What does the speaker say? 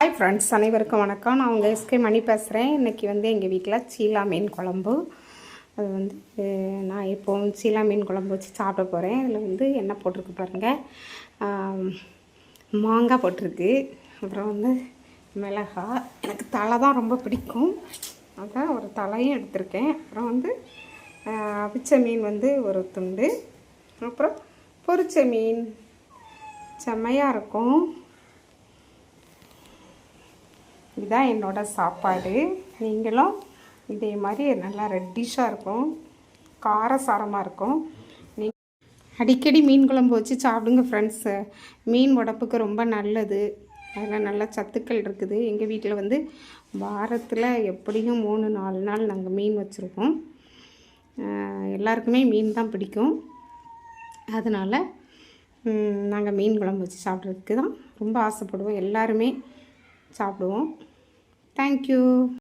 Hi friends அனைவருக்கும் வணக்கம். நான் உங்கள் எஸ்கே மணி பேசுகிறேன் இன்றைக்கி வந்து எங்கள் வீட்டில் சீலா மீன் குழம்பு. அது வந்து நான் இப்போது சீலா மீன் குழம்பு வச்சு சாப்பிட போகிறேன் இதில் வந்து என்ன போட்டிருக்கு பாருங்கள் மாங்காய் போட்டிருக்கு. அப்புறம் வந்து மிளகா எனக்கு தலை தான் ரொம்ப பிடிக்கும். அதான் ஒரு தலையும் எடுத்திருக்கேன். அப்புறம் வந்து அவிச்ச மீன் வந்து ஒரு துண்டு. அப்புறம் பொரிச்ச மீன். செம்மையாக இருக்கும். இதுதான் என்னோடய சாப்பாடு. நீங்களும் இதே மாதிரி நல்லா ரெட்டிஷாக இருக்கும். காரசாரமாக இருக்கும். நீ அடிக்கடி மீன் குழம்பு வச்சு சாப்பிடுங்க ஃப்ரெண்ட்ஸு மீன் உடம்புக்கு ரொம்ப நல்லது. அதில் நல்ல சத்துக்கள் இருக்குது. எங்கள் வீட்டில் வந்து வாரத்தில் எப்படியும் மூணு நாலு நாள் நாங்கள் மீன் வச்சுருக்கோம். எல்லாருக்குமே மீன் தான் பிடிக்கும். அதனால் நாங்கள் மீன் குழம்பு வச்சு சாப்பிட்றதுக்கு தான் ரொம்ப ஆசைப்படுவோம். எல்லாருமே சாப்பிடுவோம். Thank you.